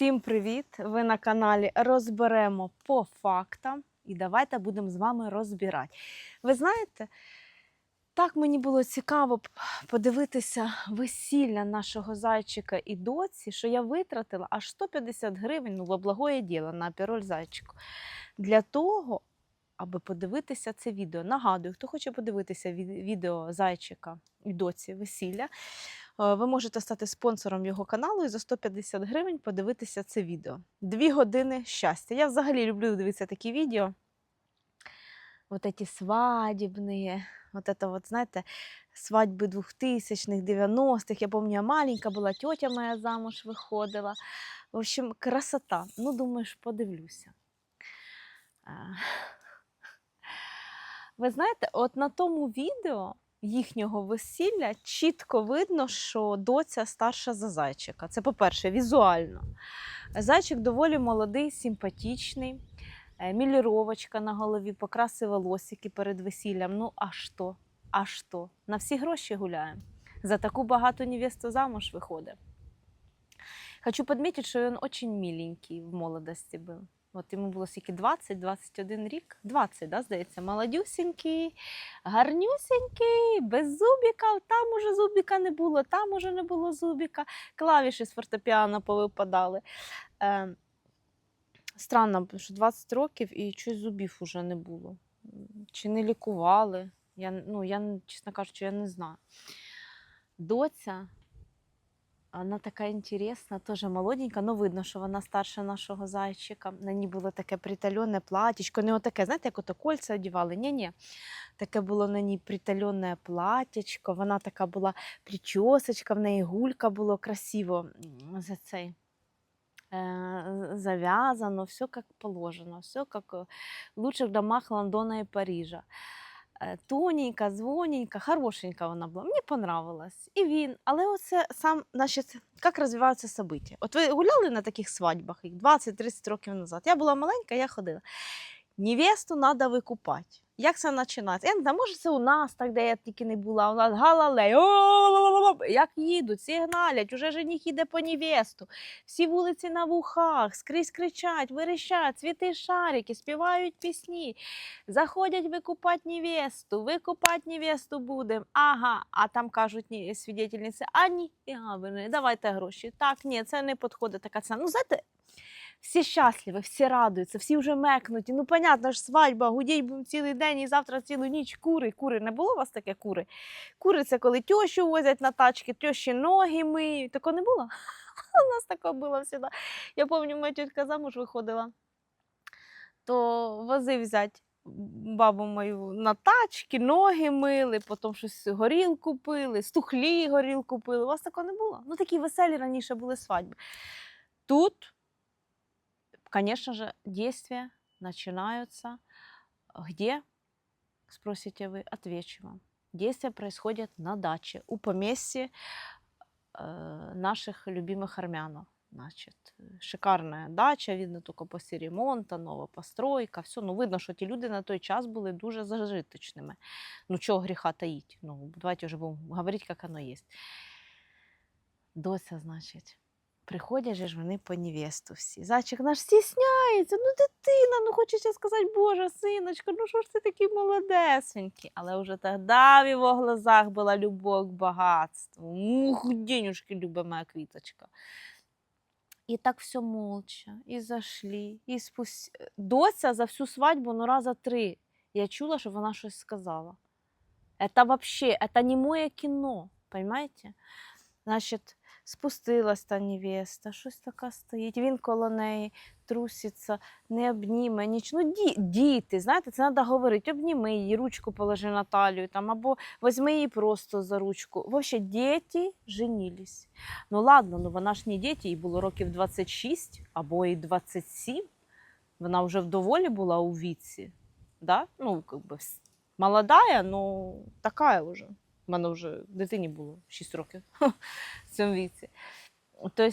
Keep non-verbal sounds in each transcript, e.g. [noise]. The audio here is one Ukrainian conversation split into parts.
Всім привіт! Ви на каналі Розберемо по фактам. І давайте будемо з вами розбирати. Ви знаєте, так мені було цікаво подивитися весілля нашого зайчика і доці, що я витратила аж 150 гривень ну, благое діло на піроль зайчику. Для того, аби подивитися це відео. Нагадую, хто хоче подивитися відео зайчика і доці весілля, ви можете стати спонсором його каналу і за 150 гривень подивитися це відео. Дві години щастя. Я взагалі люблю дивитися такі відео. Вот эти свадебные, вот это вот, знаете, свадьбы 2000-х, 90-х. Я помню, я маленька була, тетя моя замуж виходила. В общем, красота. Ну, думаю, ж подивлюся. А, Ви знаєте, от на тому відео їхнього весілля чітко видно, що доця старша за зайчика. Це, по-перше, візуально. Зайчик доволі молодий, симпатичний, е, міліровочка на голові, покраси волосики перед весіллям. Ну, а що? А що? На всі гроші гуляємо. За таку багату невесту замуж виходить. Хочу подметить, що він очень миленький в молодості був. От йому було скільки 20-21 рік. 20, да, здається, молодюсенький, гарнюсенький, без зубіка. Там уже зубіка не було, там уже не було зубіка. Клавіші з фортепіано повипадали. Е, странно, що 20 років і щось зубів уже не було. Чи не лікували? Я, ну, я, чесно кажучи, я не знаю. Доця вона така інтересна, теж молоденька, ну видно, що вона старша нашого зайчика. На ній було таке притальоне платічко, не отаке, знаєте, як ото кольця одягали. Ні-ні. Таке було на ній притальоне платічко, вона така була причосочка, в неї гулька було красиво за цей. е, Завязано, все как положено, все как в лучших домах Лондона і Парижа. Е, Тоненька, дзвоненька, хорошенька вона була. Мені понравилась. І він. Але оце сам, значить, як розвиваються события. От ви гуляли на таких свадьбах як 20-30 років назад. Я була маленька, я ходила. Невесту треба викупати. Як це починається? Я не знаю, може, це у нас так, де я тільки не була. У нас галалей. Як їдуть, сигналять, уже жених іде по невесту. Всі вулиці на вухах, скрізь кричать, верещать, цвіти шарики, співають пісні. Заходять викупати невесту, викупати невесту будемо. Ага, а там кажуть свідетельниці, а ні, і гавини, давайте гроші. Так, ні, це не підходить така ціна. Ну, знаєте, всі щасливі, всі радуються, всі вже мекнуті. Ну, понятно ж, свадьба, гудіть будемо цілий день і завтра цілу ніч. Кури, кури. Не було у вас таке кури? Кури це коли тещу возять на тачки, тещі ноги миють. Такого не було? [laughs] У нас таке було завжди. Я пам'ятаю, моя тітка замуж виходила, то возив взять бабу мою на тачки, ноги мили, потім щось горілку пили, стухлі горілку пили. У вас такого не було? Ну, такі веселі раніше були свадьби. Тут, конечно же, действия начинаются где? Спросите вы, отвечу вам. Действия происходят на даче, у поместья э, наших любимых армянов. Значит, э, шикарная дача, видно только після ремонту, нова постройка, все. Ну, видно, що ті люди на той час були дуже зажиточними. Ну, чого гріха таїть? Ну, давайте вже будемо говорити, як воно є. Дося, значить, приходять ж вони по невесту всі. Зайчик наш стісняється, ну дитина, ну хочеться сказати, Боже, синочка, ну що ж ти такий молодесенький. Але вже тоді в його глазах була любов к багатству. Ух, денюжки, люба моя квіточка. І так все молча, і зайшли, і спусть... Доця за всю свадьбу, ну раза три, я чула, що вона щось сказала. Это вообще, это не моє кіно, понимаете? Значить, спустилась та невеста, щось така стоїть, він коло неї труситься, не обніме, ніч. Ну, ді, діти, знаєте, це треба говорити, обніми її, ручку положи на талію, там, або візьми її просто за ручку. Вообще, діти женились. Ну ладно, ну вона ж не діти, їй було років 26 або і 27. Вона вже вдоволі була у віці. Да? Ну, как с- молодая, но така вже. У мене вже дитині було 6 років [laughs] в цьому віці. Тобто,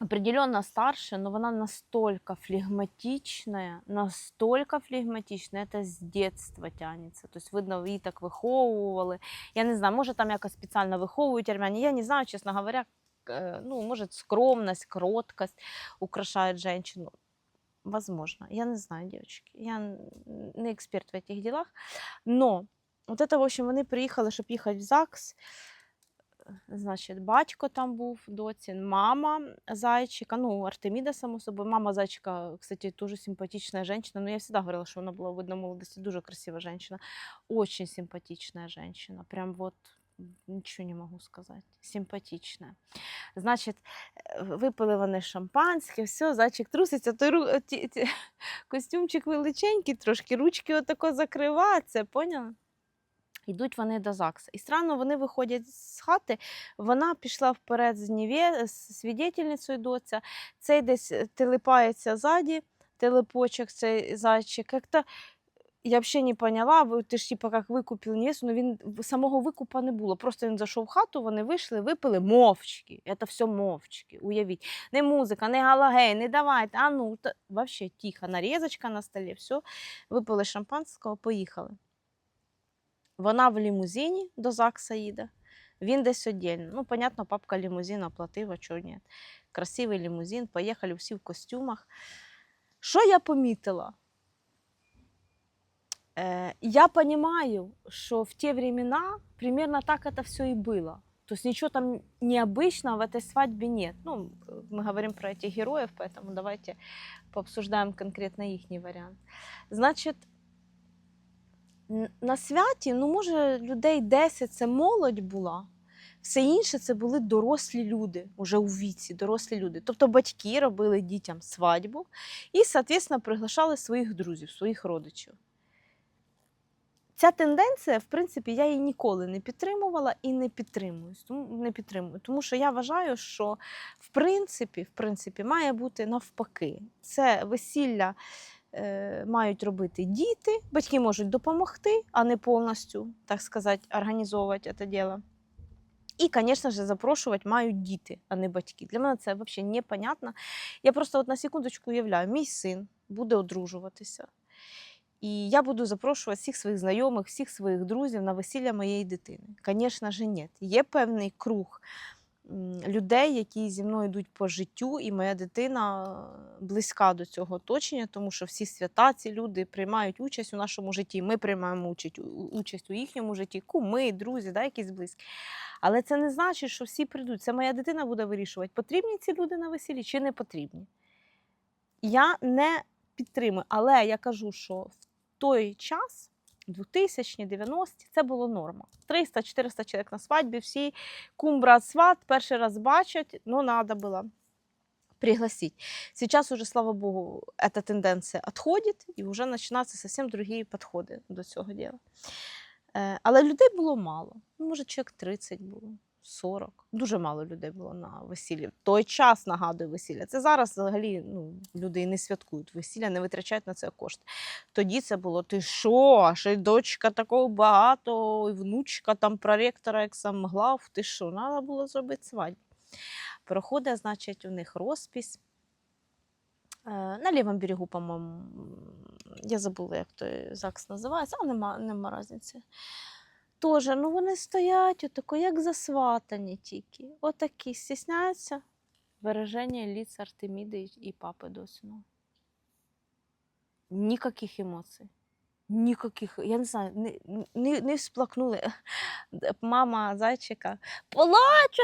определенно старше, но вона настолько флегматичная, настолько флегматичная, это з детства тянется. Тобто, видно, її так виховували. Я не знаю, може там якось спеціально виховують армяні. Я не знаю, чесно говоря, э, ну, может, скромность, кроткость украшает женщину. Возможно. Я не знаю, девочки. Я н- не експерт в этих делах. Но от это, в общем, вони приїхали, щоб їхати в ЗАГС. Значить, батько там був доці, мама зайчика, ну, Артеміда, само собою. Мама зайчика, кстати, дуже симпатична женщина. Ну, я всегда говорила, що вона була видно молодості, дуже красива женщина. Очень симпатичная женщина. Прям вот нічого не можу сказати. Симпатична. Значить, е, випили вони шампанське, все, зайчик труситься, той ру... ті, ті, [laughs] костюмчик величенький, трошки ручки отако закриваються, поняла? Йдуть вони до ЗАГСа. І странно, вони виходять з хати. Вона пішла вперед з нівє, з свідетельницею доця. Цей десь е, телепається ззаді, телепочок, цей зайчик. Як-то я взагалі не поняла, ти ж типа як викупив невесту, ну він самого викупа не було. Просто він зайшов в хату, вони вийшли, випили мовчки. Це все мовчки. Уявіть. Не музика, не галагей, не давайте, а ну, вообще тихо, нарізочка на столі, все. Випили шампанського, поїхали. Вона в лімузині до ЗАГСа їде, він десь віддільно. Ну, понятно, папка лімузин оплатив, а чого ні. Красивий лімузин, поїхали всі в костюмах. Що я помітила? Э, я понимаю, что в те времена примерно так это все и было. То есть ничего там необычного в этой свадьбе нет. Ну, э, мы говорим про этих героев, поэтому давайте пообсуждаем конкретно их вариант. Значить, н- на святі, ну, може, людей 10 це молодь була. Все інше це були дорослі люди, уже у віці, дорослі люди. Тобто батьки робили дітям свадьбу і, соответственно, приглашали своїх друзів, своїх родичів. Ця тенденція, в принципі, я її ніколи не підтримувала і не підтримую. Тому, не підтримую. Тому що я вважаю, що в принципі, в принципі має бути навпаки. Це весілля мають робити діти, батьки можуть допомогти, а не повністю, так сказати, організовувати це діло. І, звісно ж, запрошувати мають діти, а не батьки. Для мене це взагалі непонятно. Я просто от на секундочку уявляю, мій син буде одружуватися. І я буду запрошувати всіх своїх знайомих, всіх своїх друзів на весілля моєї дитини. Звісно ж, ні. Є певний круг людей, які зі мною йдуть по життю, і моя дитина е, близька до цього оточення, тому що всі свята ці люди приймають участь у нашому житті. Ми приймаємо участь, участь у їхньому житті, куми, друзі, да, якісь близькі. Але це не значить, що всі прийдуть. Це моя дитина буде вирішувати, потрібні ці люди на весіллі чи не потрібні. Я не підтримую, але я кажу, що в той час, 2000-ні, 90-ті, це було норма. 300-400 чоловік на свадьбі, всі кум, брат, сват, перший раз бачать, ну, треба було пригласить. Сейчас уже, слава богу, эта тенденція відходить і вже починаються зовсім інші підходи до цього діла. Е, Але людей було мало. Може, чоловік 30 було, 40. Дуже мало людей було на весіллі. Той час нагадую весілля. Це зараз взагалі ну, люди і не святкують весілля, не витрачають на це кошти. Тоді це було ти що? Ще й дочка такого багато, і внучка там проректора, як сам глав, ти що? Треба було зробити свадьбу. Проходить, значить, у них розпись. Е, На лівому берегу, по-моєму, я забула, як той ЗАГС називається, а нема, нема різниці. Тоже, ну вони стоять, отако, як засватані тільки. Отакі, стісняються вираження ліц Артеміди і- папи Досіного. Ніяких емоцій. Ніяких, я не знаю, не, не, не всплакнули. Мама зайчика плаче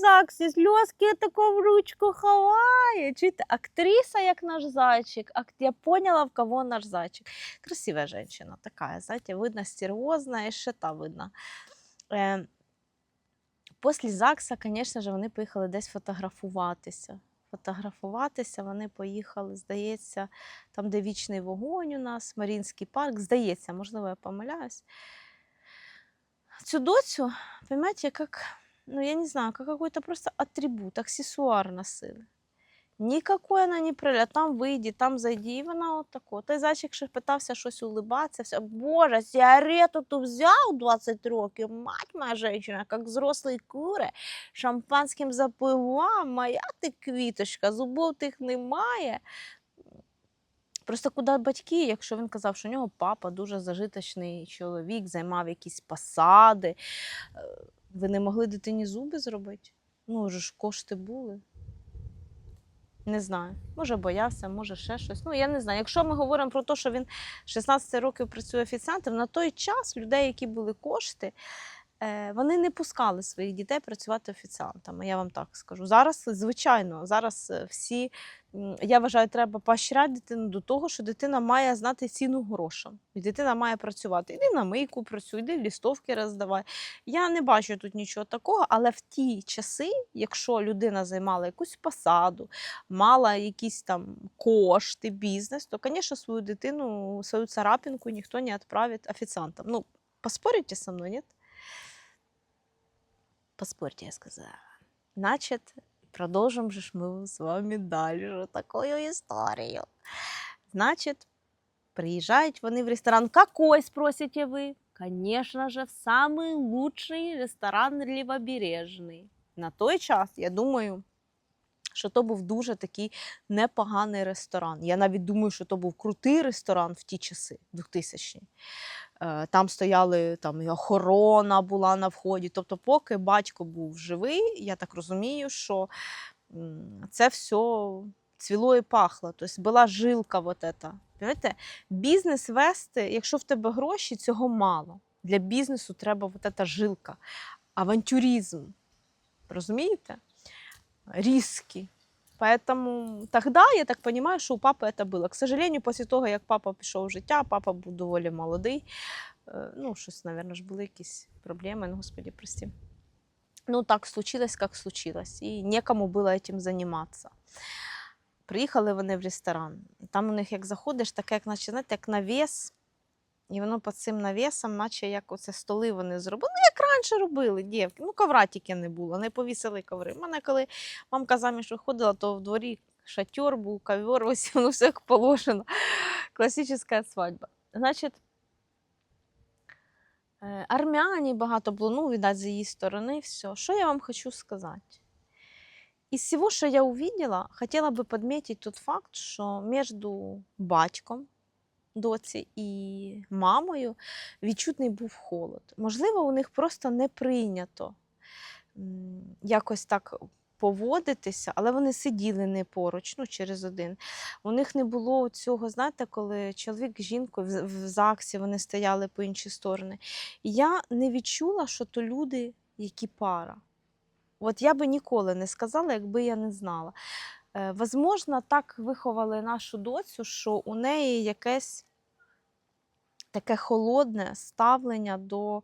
ЗАГСі, сльозки тако в ручку ховає. Чуєте, актриса, як наш зайчик. Я поняла, в кого наш зайчик. Красивая женщина такая, знаете, видно, стервозна і ще та видно. Е, Після ЗАГСа, звісно ж, вони поїхали десь фотографуватися. Фотографуватися вони поїхали, здається, там, де вічний вогонь у нас, Марінський парк. Здається, можливо, я помиляюсь. Цю доцю, понимаете, як, ну, я не знаю, як какой-то просто атрибут, аксессуар носили. Никакой вона не приля, там вийди, там зайди, і вона отако. Той зайчик ще питався щось улибатися, все. Боже, сигарету ту взяв 20 років, мать моя женщина, як взрослий куре, шампанським запивав, моя ти квіточка, зубов тих немає. Просто куди батьки, якщо він казав, що у нього папа дуже зажиточний чоловік, займав якісь посади, е, ви не могли дитині зуби зробити? Ну, вже ж кошти були. Не знаю. Може, боявся, може ще щось. Ну, я не знаю. Якщо ми говоримо про те, що він 16 років працює офіціантом, на той час людей, які були кошти, вони не пускали своїх дітей працювати офіціантами. Я вам так скажу. Зараз, звичайно, зараз е, всі, я вважаю, треба поощряти дитину до того, що дитина має знати ціну грошам. І дитина має працювати. Іди на мийку працюй, іди лістовки роздавай. Я не бачу тут нічого такого, але в ті часи, якщо людина займала якусь посаду, мала якісь там кошти, бізнес, то, звісно, свою дитину, свою царапинку ніхто не відправить офіціантам. Ну, поспорите со мною, ні? Поспорьте, я сказала. Значит, продолжим же мы с вами дальше такую историю. Значит, приезжают вони в ресторан. Какой, спросите вы? Конечно же, в самый лучший ресторан Лівобережний. На той час, я думаю, що то був дуже такий непоганий ресторан. Я навіть думаю, що то був крутий ресторан в ті часи, 2000-ні. Е, Там стояли там і охорона була на вході. Тобто, поки батько був живий, я так розумію, що це все цвіло і пахло. Тобто була жилка. Вот ета. Понимаєте? Бізнес вести, якщо в тебе гроші, цього мало. Для бізнесу треба вот ета жилка, авантюризм. Розумієте? Риски. Поэтому тогда, я так понимаю, что у папы это было. К сожалению, после того, як папа пішов в життя, папа був доволі молодий. Е, Ну, щось, мабуть, ж були якісь проблеми, ну, господи, прости. Ну, так случилось, як случилось. І некому було этим займатися. Приїхали вони в ресторан. Там у них, як заходиш, таке, як, наче, знаєте, як навіс. І воно під цим навісом, наче як оце столи вони зробили. Раніше робили, дівки. Ну, ковра тільки не було, не повісили коври. У мене, коли мамка заміж виходила, то в дворі шатер був, ковер, [laughs] ось воно все положено. Класична свадьба. Значить, е, армяні багато було, ну, видать, з її сторони, все. Що я вам хочу сказати? Из всего, что я увидела, хотела бы подметить тот факт, що між батьком доці і мамою відчутний був холод. Можливо, у них просто не прийнято якось так поводитися, але вони сиділи не поруч, ну, через один. У них не було цього, знаєте, коли чоловік з жінкою в, ЗАГСі вони стояли по інші сторони. Я не відчула, що то люди, які пара. От я би ніколи не сказала, якби я не знала. Е, Возможно, так виховали нашу доцю, що у неї якесь таке холодне ставлення до,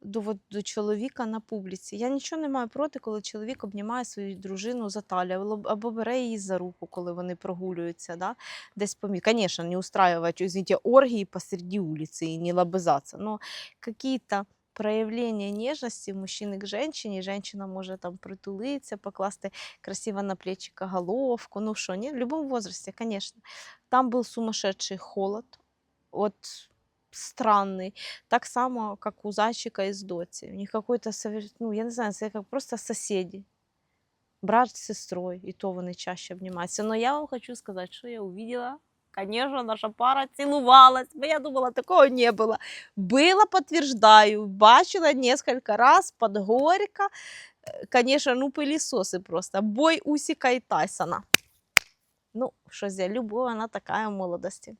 до, до чоловіка на публіці. Я нічого не маю проти, коли чоловік обнімає свою дружину за талію або- бере її за руку, коли вони прогулюються. Да? Десь помі... Конечно, не устраивать, извините, оргии посреди улицы и не лобызаться, но какие-то проявления нежности мужчины к женщине, и женщина может там притулиться, покласти красиво на плечико головку, ну что, не, в любом возрасте, конечно. Там был сумасшедший холод, от странный, так само, как у зайчика из доти. У них какой-то, совер- ну, я не знаю, это как просто соседи. Брат с сестрой, и то вони чаще обнимаются. Но я вам хочу сказать, что я увидела. Конечно, наша пара цілувалась, бо я думала, такого не было. Было, подтверждаю, бачила несколько раз под горько. Э, Конечно, ну пылесосы просто. Бой Усика и Тайсона. Ну, що я любов, вона така в молодості.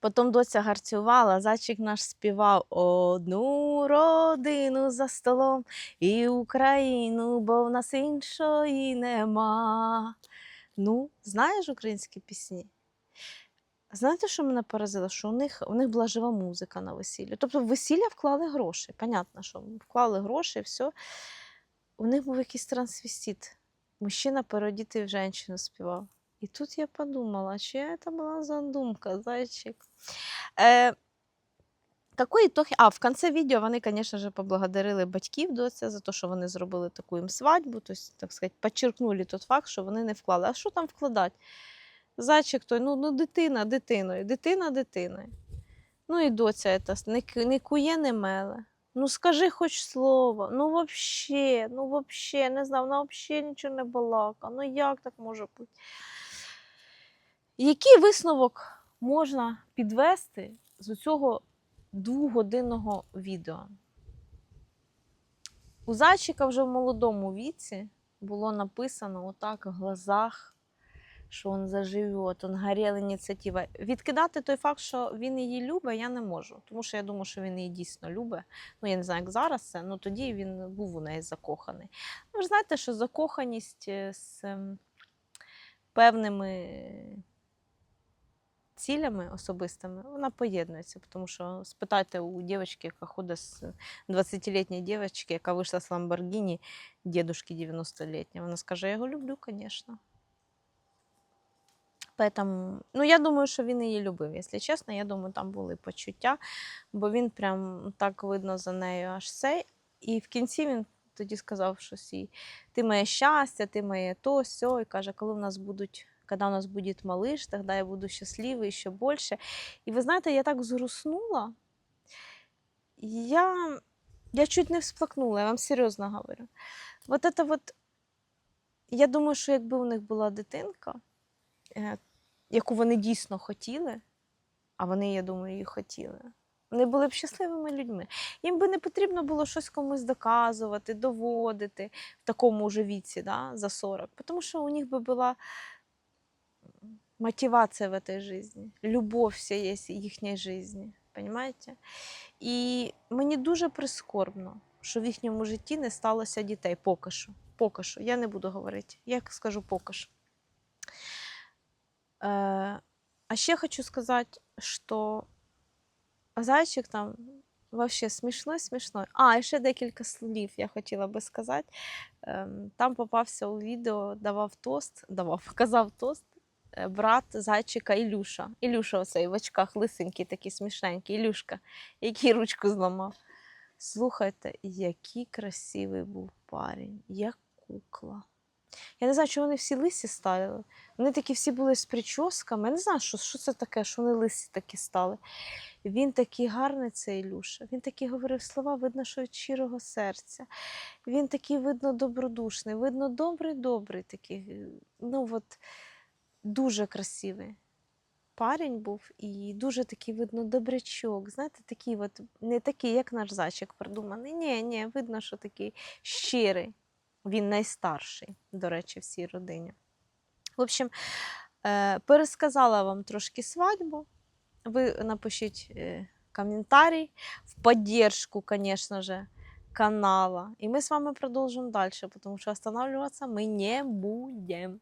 Потім доця гарцювала, зайчик наш співав одну родину за столом і Україну, бо в нас іншої нема. Ну, знаєш українські пісні? Знаєте, що мене поразило? Що у них, у них була жива музика на весіллі. Тобто в весілля вклали гроші. Понятно, що вклали гроші, все. У них був якийсь трансвестит. Мужчина переодітий в жінку співав. І тут я подумала, чия це була задумка, зайчик. Е, какой итог? А, в конце відео вони, звісно ж, поблагодарили батьків доця за те, що вони зробили таку їм свадьбу, тобто, так сказати, підчеркнули той факт, що вони не вклали. А що там вкладати? Зайчик той, ну, ну дитина дитиною, дитина дитиною. Ну і доця ета, не, не кує, не меле. Ну скажи хоч слово, ну вообще, ну вообще, не знаю, вона вообще нічого не балака. Ну як так може бути? Який висновок можна підвести з цього двогодинного відео? У зайчика вже в молодому віці було написано отак в глазах, що він заживе, він горіла ініціатива. Відкидати той факт, що він її любить, я не можу. Тому що я думаю, що він її дійсно любить. Ну, я не знаю, як зараз це, ну тоді він був у неї закоханий. Ви ж знаєте, що закоханість е, з ем, певними цілями особистими, вона поєднується. Тому що спитайте у дівчинки, яка ходить з 20-літньої дівчинки, яка вийшла з Ламборгіні, дедушки 90-літнього, вона скаже, я його люблю, звісно. Поэтому, ну, я думаю, що він її любив, якщо чесно. Я думаю, там були почуття, бо він прям так видно за нею аж цей. І в кінці він тоді сказав щось їй, ти моє щастя, ти моє то, сьо. І каже, коли в нас будуть, коли у нас буде малыш, тоді я буду щасливий ще більше. І ви знаєте, я так зруснула. Я, я чуть не всплакнула, я вам серйозно говорю. Вот это вот, я думаю, що якби у них була дитинка, е, яку вони дійсно хотіли, а вони, я думаю, її хотіли. Вони були б щасливими людьми. Їм би не потрібно було щось комусь доказувати, доводити в такому вже віці, да, за 40. Тому що у них би була мотивація в этой житті, любов вся є в їхній житті. Понимаете? І мені дуже прискорбно, що в їхньому житті не сталося дітей поки що. Поки що. Я не буду говорити. Я скажу поки що. Е, а ще хочу сказати, що зайчик там вообще смішной, смішной. А, ще декілька слів я хотіла би сказати. Ем, Там попався у відео, давав тост, давав, [laughs] казав тост е, брат зайчика Ілюша. Ілюша оцей в очках лисенький, такий смішненький, Ілюшка, який ручку зламав. Слухайте, який красивий був парень, як кукла. Я не знаю, чого вони всі лисі стали. Вони такі всі були з прическами. Я не знаю, що, що це таке, що вони лисі такі стали. Він такий гарний, цей Ілюша. Він такий говорив слова, видно, що від щирого серця. Він такий, видно, добродушний, видно, добрий, добрий такий. е, Ну, от, дуже красивий. Парень був і дуже такий, видно, добрячок. Знаєте, такий от, не такий, як наш зайчик придуманий. Ні, ні, видно, що такий щирий. Він найстарший, до речі, в цій родині. В общем, е, пересказала вам трошки свадьбу. Ви напишіть е, коментарій в поддержку, конечно же, канала. И мы с вами продолжим дальше, потому что останавливаться мы не будем.